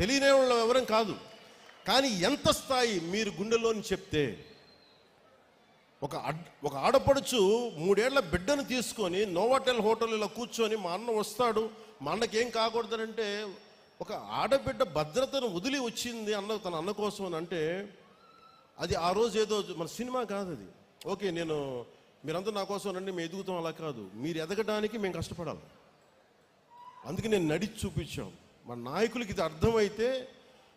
తెలియని వాళ్ళ వివరం కాదు. కానీ ఎంత స్థాయి మీరు గుండెలోని చెప్తే ఒక ఒక ఆడపడుచు మూడేళ్ళ బిడ్డను తీసుకొని నోవాటెల్ హోటల్ ఇలా కూర్చొని మా అన్న వస్తాడు మా అన్నకి ఏం కాకూడదనంటే ఒక ఆడబిడ్డ భద్రతను వదిలి వచ్చింది అన్న తన అన్న కోసం అని అంటే అది ఆ రోజు ఏదో మన సినిమా కాదు అది. ఓకే నేను మీరంతా నా కోసం రండి మేము ఎదుగుతాం అలా కాదు. మీరు ఎదగడానికి మేము కష్టపడాలి. అందుకే నేను నడిచి చూపించాం. మన నాయకులకి ఇది అర్థమైతే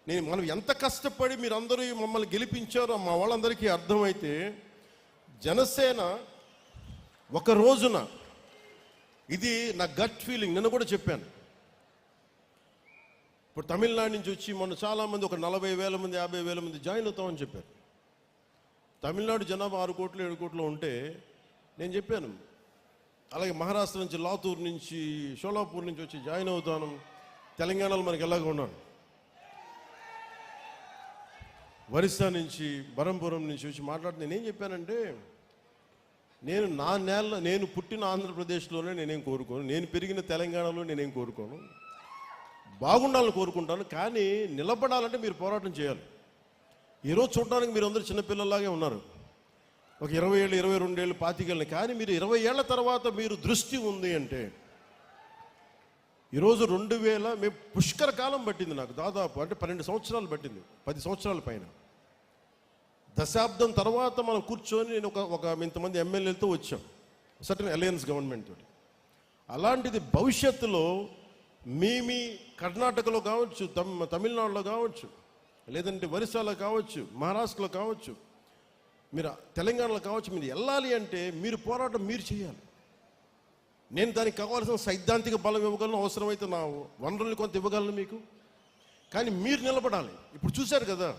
నేను మనం ఎంత కష్టపడి మీరందరూ మమ్మల్ని గెలిపించారో మా వాళ్ళందరికీ అర్థమైతే జనసేన ఒక రోజున ఇది నా గట్ ఫీలింగ్ నిన్న కూడా చెప్పాను. ఇప్పుడు తమిళనాడు నుంచి వచ్చి మొన్న చాలామంది ఒక నలభై వేల మంది యాభై వేల మంది జాయిన్ అవుతామని చెప్పారు. తమిళనాడు జనాభా ఆరు కోట్లు ఏడు కోట్లు ఉంటే నేను చెప్పాను. అలాగే మహారాష్ట్ర నుంచి లాతూర్ నుంచి షోలాపూర్ నుంచి వచ్చి జాయిన్ అవుతాను. తెలంగాణలో మనకి ఎలాగ ఉన్నారు ఒరిస్సా నుంచి బరంపురం నుంచి వచ్చి మాట్లాడి నేనేం చెప్పానంటే నేను నా నేల నేను పుట్టిన ఆంధ్రప్రదేశ్లోనే నేనేం కోరుకోను నేను పెరిగిన తెలంగాణలో నేనేం కోరుకోను. బాగుండాలని కోరుకుంటాను కానీ నిలబడాలంటే మీరు పోరాటం చేయాలి. ఈరోజు చూడడానికి మీరు అందరూ చిన్నపిల్లలాగే ఉన్నారు. ఒక ఇరవై ఏళ్ళు ఇరవై రెండేళ్ళు పాతికేళ్ళని కానీ మీరు ఇరవై ఏళ్ళ తర్వాత మీరు దృష్టి ఉంది అంటే ఈరోజు రెండు వేల మేము పుష్కర కాలం పట్టింది నాకు దాదాపు అంటే పన్నెండు సంవత్సరాలు పట్టింది పది సంవత్సరాల పైన. దశాబ్దం తర్వాత మనం కూర్చొని నేను ఒక ఒక ఇంతమంది ఎమ్మెల్యేలతో వచ్చాం సర్టన్ అలయన్స్ గవర్నమెంట్ తోటి. అలాంటిది భవిష్యత్తులో మీ మీ కర్ణాటకలో కావచ్చు తమ్ తమిళనాడులో కావచ్చు లేదంటే ఒరిస్సాలో కావచ్చు మహారాష్ట్రలో కావచ్చు మీరు తెలంగాణలో కావచ్చు మీరు వెళ్ళాలి అంటే మీరు పోరాటం మీరు చేయాలి. నేను దానికి కావాల్సిన సైద్ధాంతిక బలం ఇవ్వగలను అవసరమైతే నా వనరుల్ని కొంత ఇవ్వగలను మీకు. కానీ మీరు నిలబడాలి. ఇప్పుడు చూశారు కదా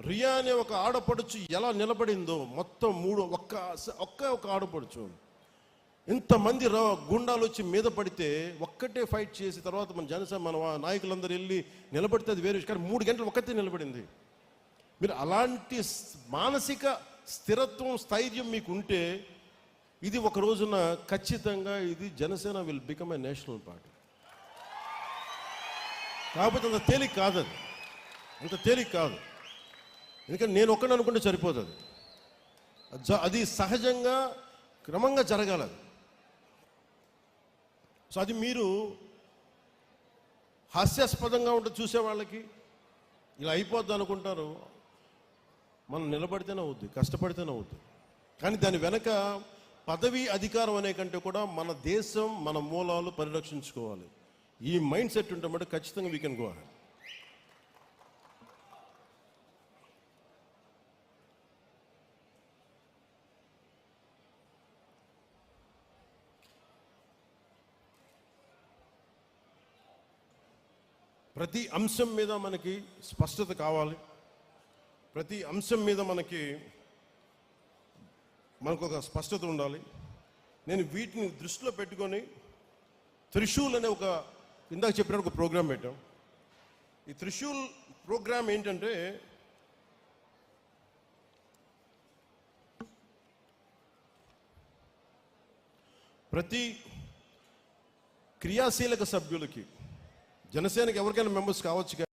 రియా అనే ఒక ఆడపడుచు ఎలా నిలబడిందో మొత్తం మూడు ఒక్క ఒక్క ఒక ఆడపడుచు. ఇంతమంది రా గుండాలు వచ్చి మీద పడితే ఒక్కటే ఫైట్ చేసి తర్వాత మన జనసేన మన నాయకులందరూ వెళ్ళి నిలబడితే అది వేరే కానీ మూడు గంటలు ఒక్కతే నిలబడింది. మీరు అలాంటి మానసిక స్థిరత్వం స్థైర్యం మీకు ఉంటే ఇది ఒక రోజున ఖచ్చితంగా ఇది Janasena will become a national party కాకపోతే అంత తేలిక కాదు అది అంత తేలిక కాదు. ఎందుకంటే నేను ఒక్కడిని అనుకుంటే సరిపోతుంది అది సహజంగా క్రమంగా జరగాలి సో అది మీరు హాస్యాస్పదంగా ఉంటే చూసే వాళ్ళకి ఇలా అయిపోద్ది అనుకుంటారు మనం నిలబడితేనే అవుద్ది కష్టపడితేనే అవుద్ది. కానీ దాని వెనక పదవి అధికారం అనే కంటే కూడా మన దేశం మన మూలాలు పరిరక్షించుకోవాలి. ఈ మైండ్ సెట్ ఉంటే మటు ఖచ్చితంగా వీ కెన్ గో అహెడ్ ప్రతి అంశం మీద మనకి స్పష్టత కావాలి. ప్రతి అంశం మీద మనకి మనకు ఒక స్పష్టత ఉండాలి. నేను వీటిని దృష్టిలో పెట్టుకొని త్రిశూల్ అనే ఒక ఇందాక చెప్పినట్టు ఒక ప్రోగ్రాం పెట్టాం. ఈ త్రిశూల్ ప్రోగ్రాం ఏంటంటే ప్రతి క్రియాశీలక సభ్యులకి జనసేనకి ఎవరికైనా మెంబర్స్ కావచ్చు